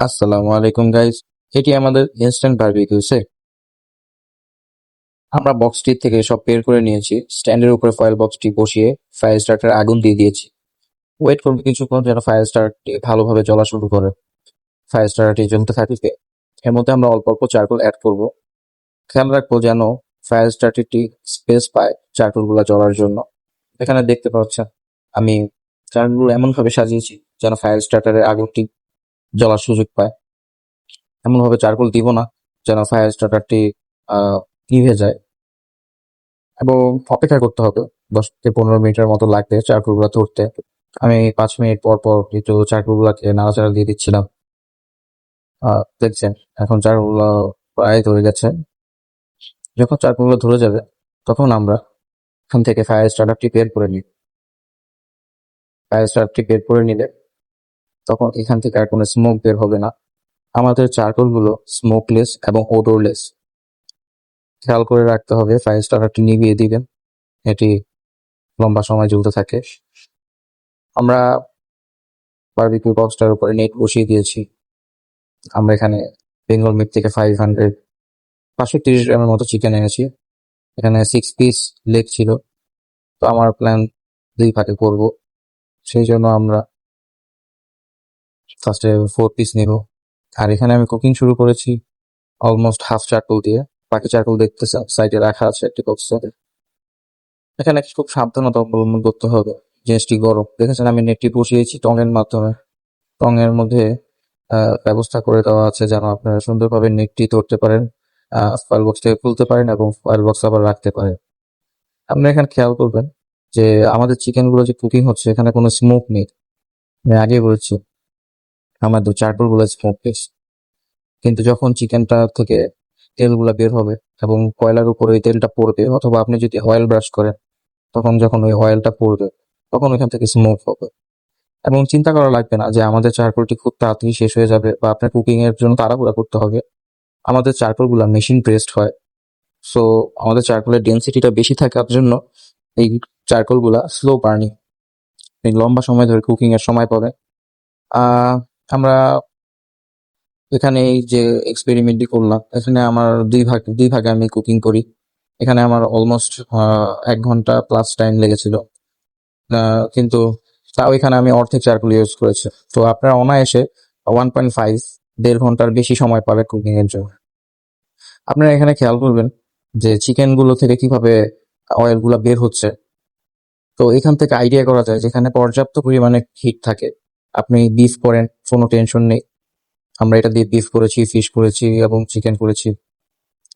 আসসালামু আলাইকুম গাইস এটি আমাদের ইনস্ট্যান্ট বারবিকিউ সেট আমরা বক্সটি থেকে সব বের করে নিয়েছি। স্ট্যান্ডের উপরে ফয়েল বক্সটি বসিয়ে ফায়ার স্টার্টার আগুন দিয়ে দিয়েছি। ওয়েট করব কিছুক্ষণ যেন ফায়ার স্টার্টটি ভালোভাবে জ্বলা শুরু করে। ফায়ার স্টার্টারটি জ্বলতে থাকবে। এর মধ্যে আমরা অল্প অল্প চারকোল অ্যাড করব। খেয়াল রাখব যেন ফায়ার স্টার্টারটি স্পেস পায় চারকোলগুলো জ্বলার জন্য। এখানে দেখতে পাচ্ছেন, আমি চারকোলগুলো এমনভাবে সাজিয়েছি যেন ফায়ার স্টার্টারের আগুনটি জ্বলার সুযোগ পায়। এমনভাবে চারকোল দিব না যেন ফায়ার স্টার্টারটি নিভে যায়। এবং অপেক্ষা করতে হবে। দশ থেকে পনেরো মিনিটের মতো লাগবে চারকোলগুলো ধরতে আমি পাঁচ মিনিট পর পর একটু চারকোলগুলোকে নাড়াচাড়া দিয়ে দিচ্ছিলাম। দেখছেন, এখন চারকোলগুলো প্রায় ধরে গেছে। যখন চারকোলগুলো ধরে যাবে, তখন আমরা এখান থেকে ফায়ার স্টার্টারটি বের করে নিই। ফায়ার স্টার্টারটি বের করে নিলে তখন এখান থেকে আর কোনো স্মোক বের হবে না। আমাদের চারকোলগুলো স্মোকলেস এবং ওডোরলেস খেয়াল করে রাখতে হবে ফায়ার স্টার্টারটি নিভিয়ে দিবেন। এটি লম্বা সময় জ্বলতে থাকে। আমরা বারবিকিউ বক্সটার উপরে নেট বসিয়ে দিয়েছি। আমরা এখানে বেঙ্গল মিট থেকে ফাইভ হান্ড্রেড পাঁচশো তিরিশ গ্রামের মতো চিকেন এনেছি। এখানে সিক্স পিস লেগ ছিল। তো আমার প্ল্যান দুই ভাগে করব। সেই জন্য আমরা ফার্স্টে ফোর পিস নেব। আর এখানে আমি কুকিং শুরু করেছি অলমোস্ট হাফ চারকোল দিয়ে। বাকি চারকোল দেখতে সাইডে রাখা আছে একটি বক্সে এখানে খুব সাবধানতা অবলম্বন করতে হবে, জিনিসটি গরম। দেখেছেন আমি নেটটি বসিয়েছি টঙের মাধ্যমে। টঙের মধ্যে ব্যবস্থা করে দেওয়া আছে যেন আপনারা সুন্দরভাবে নেটটি ধরতে পারেন ফায়ার বক্স থেকে খুলতে পারেন এবং ফায়ার বক্স আবার রাখতে পারেন। আপনারা এখানে খেয়াল করবেন যে আমাদের চিকেনগুলো যে কুকিং হচ্ছে, এখানে কোনো স্মোক নেই। আমি আগে বলেছি আমাদের চারকোলগুলো স্মোকলেস কিন্তু যখন চিকেনটা থেকে তেলগুলা বের হবে এবং কয়লার উপরে ওই তেলটা পড়বে, অথবা আপনি যদি অয়েল ব্রাশ করেন, তখন যখন ওই অয়েলটা পড়বে, তখন ওইখান থেকে স্মোক হবে। এবং চিন্তা করা লাগবে না যে আমাদের চারকোলটি খুব তাড়াতাড়ি শেষ হয়ে যাবে বা আপনার কুকিং এর জন্য তাড়াহুড়া করতে হবে। আমাদের চারকোলগুলো মেশিন প্রেসড হয়। সো আমাদের চারকোলের ডেন্সিটিটা বেশি থাকার জন্য এই চারকোলগুলা স্লো বার্নিং লম্বা সময় ধরে কুকিং এর সময় পাবে আমরা এখানে এই যে এক্সপেরিমেন্টটি করলাম, এখানে আমার দুই ভাগ, দুই ভাগে আমি কুকিং করি। এখানে আমার অলমোস্ট এক ঘণ্টা প্লাস টাইম লেগেছিল। কিন্তু তাও এখানে আমি অর্ধেক চারকোল ইউজ করেছি। তো আপনারা অনায়াসে ওয়ান পয়েন্ট ফাইভ দেড় ঘণ্টার বেশি সময় পাবে কুকিং এর জন্য। আপনারা এখানে খেয়াল করবেন যে চিকেনগুলো থেকে কীভাবে অয়েলগুলা বের হচ্ছে। তো এখান থেকে আইডিয়া করা যায় যেখানে পর্যাপ্ত পরিমাণে হিট থাকে। আপনি বিফ করেন, কোনো টেনশন নেই। আমরা এটা দিয়ে বিফ করেছি ফিশ করেছি এবং চিকেন করেছি।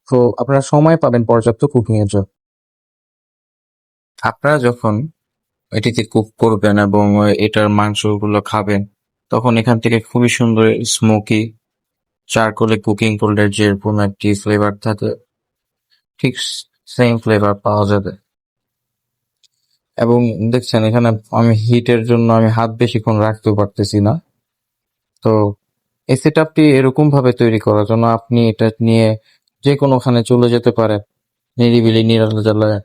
তো আপনারা সময় পাবেন পর্যাপ্ত কুকিং এর জন্য। আপনারা যখন এটিতে কুক করবেন এবং এটার মাংসগুলো খাবেন, তখন এখান থেকে খুবই সুন্দর স্মোকি চারকোলে কুকিং করলে যেরকম একটি ফ্লেভার থাকে, ঠিক সেম ফ্লেভার পাওয়া যাবে। এবং দেখছেন, এখানে আমি হিটের জন্য আমি হাত বেশিক্ষণ রাখতেও পারতেছি না। তো এই সেট আপটি এরকম ভাবে তৈরি করার জন্য আপনি এটা নিয়ে যে কোনোখানে চলে যেতে পারেন, নিরিবিলি নিরালায়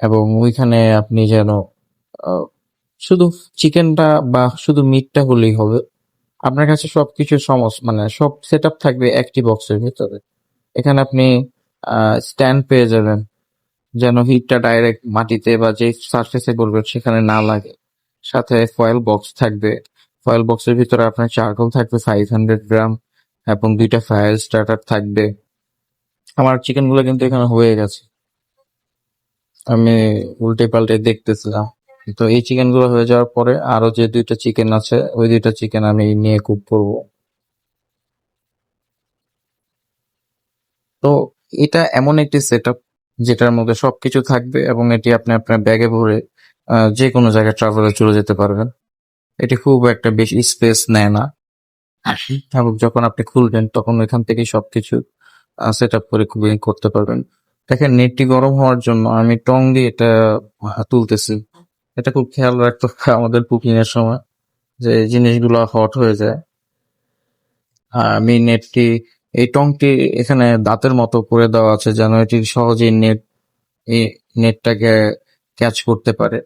এবং ওইখানে আপনি যেন শুধু চিকেনটা বা শুধু মিটটা হলেই হবে। আপনার কাছে সবকিছু সমস মানে সব সেট থাকবে একটি বক্সের ভিতরে। এখানে আপনি স্ট্যান্ড পেয়ে যাবেন। যেন হিটটা ডাইরেক্ট মাটিতে বা যে সারফেসে পড়বে, সেখানে না লাগে। সাথে ফয়েল বক্স থাকবে। ফয়েল বক্সের ভিতরে আপনার চারকোল থাকবে ফাইভ হান্ড্রেড গ্রাম এবং দুইটা ফায়ার স্টার্টার থাকবে। আমার চিকেনগুলো কিন্তু এখানে হয়ে গেছে। আমি উল্টে পাল্টে দেখতেছিলাম। তো এই চিকেনগুলো হয়ে যাওয়ার পরে আরও যে দুইটা চিকেন আছে, ওই দুইটা চিকেন আমি নিয়ে কুক করব। তো এটা এমন একটি সেট যেটার মধ্যে সবকিছু থাকবে এবং এটি আপনি আপনার ব্যাগে ভরে যে কোনো জায়গায় ট্রাভেলে চলে যেতে পারবেন। এটি খুব একটা বেশি স্পেস নেয় না। এবং যখন আপনি খুলবেন, তখন ওইখান থেকে সবকিছু সেট আপ করে খুবই করতে পারবেন। দেখেন, নেটটি গরম হওয়ার জন্য আমি টং দিয়ে এটা তুলতেছি। এটা খুব খেয়াল রাখতে হবে আমাদের কুকিং এর সময়, যে জিনিসগুলো হট হয়ে যায়। আমি নেটটি এই টংটি এখানে দাঁতের মতো করে দেওয়া আছে যেন এটি সহজেই নেট, এই নেটটাকে ক্যাচ করতে পারে।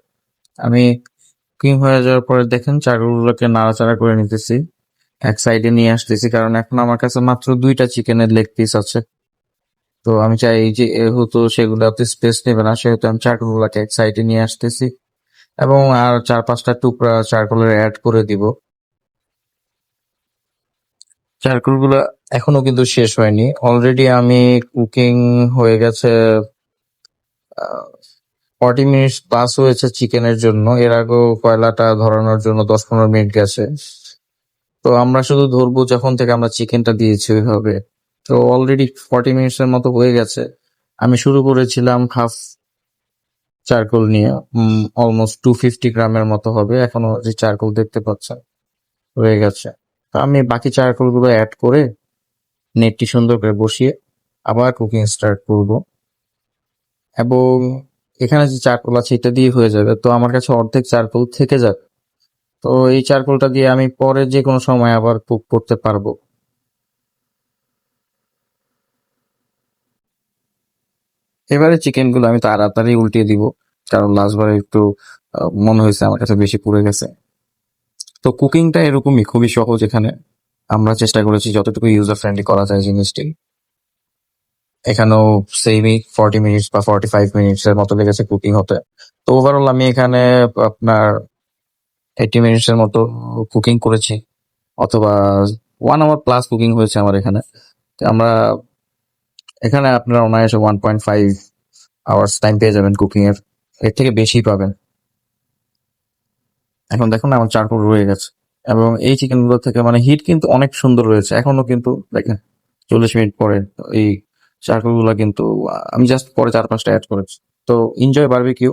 আমি কুকিং হয়ে যাওয়ার পরে দেখেন চারগুলোকে নাড়াচাড়া করে নিতেছি। এক সাইডে নিয়ে আসতেছি কারণ এখন আমার কাছে মাত্র দুইটা চিকেনের লেগ পিস আছে। তো আমি চাই যে যেহেতু সেগুলোতে স্পেস নেবে না, সেহেতু আমি চারকোলগুলোকে এক সাইডে নিয়ে আসতেছি। এবং আর চার পাঁচটা টুকরা চারকোলের অ্যাড করে দিব। চারকোলগুলো এখনও কিন্তু শেষ হয়নি। অলরেডি আমি কুকিং হয়ে গেছে ফর্টি মিনিটস প্লাস হয়েছে চিকেনের জন্য। এর আগেও কয়লাটা ধরানোর জন্য দশ পনেরো মিনিট গেছে। তো আমরা শুধু ধরবো যখন থেকে আমরা চিকেনটা দিয়েছি ওইভাবে। তো অলরেডি ফর্টি মিনিটস এর মতো হয়ে গেছে। আমি শুরু করেছিলাম হাফ চারকোল নিয়ে অলমোস্ট টু ফিফটি গ্রামের মতো হবে। এখনও যে চারকোল দেখতে পাচ্ছেন, হয়ে গেছে। আমি বাকি চারকোলগুলো অ্যাড করে নেটটি সুন্দর করে বসিয়ে আবার কুকিং স্টার্ট করব। এবং এখানে যে চারকোল আছে, এটা দিয়ে হয়ে যাবে। তো আমার কাছে অর্ধেক চারকোল থেকে যাবে তো এই চারকোলটা দিয়ে আমি পরে যে কোনো সময় আবার কুক করতে পারব। এবারে চিকেনগুলো আমি তাড়াতাড়ি উল্টিয়ে দিব, কারণ লাস্টবার একটু মনে হয়েছে আমার কাছে বেশি পুড়ে গেছে। তো কুকিংটা এরকমই, খুবই সহজ এখানে। আমরা চেষ্টা করেছি যতটুকু ইউজার ফ্রেন্ডলি করা যায় জিনিসটি। এখানেও সেমই ফর্টি মিনিটস বা ফর্টি ফাইভ মিনিটস এর মতো লেগেছে কুকিং হতে। তো ওভারঅল আমি এখানে আপনার এইটি মিনিটস এর মতো কুকিং করেছি, অথবা ওয়ান আওয়ার প্লাস কুকিং হয়েছে আমার এখানে। আমরা এখানে আপনারা অনায়াসে one point five hours time পেয়ে যাবেন কুকিং এর এর থেকে বেশি পাবেন। এখন দেখুন আমার চারকোল রয়ে গেছে। এবং এই চিকেনগুলো থেকে মানে হিট কিন্তু অনেক সুন্দর রয়েছে। এখনও কিন্তু দেখেন, চল্লিশ মিনিট পরে এই চারকোলগুলা কিন্তু, আমি জাস্ট পরে চার পাঁচটা অ্যাড করেছি। তো এনজয় বারবিকিউ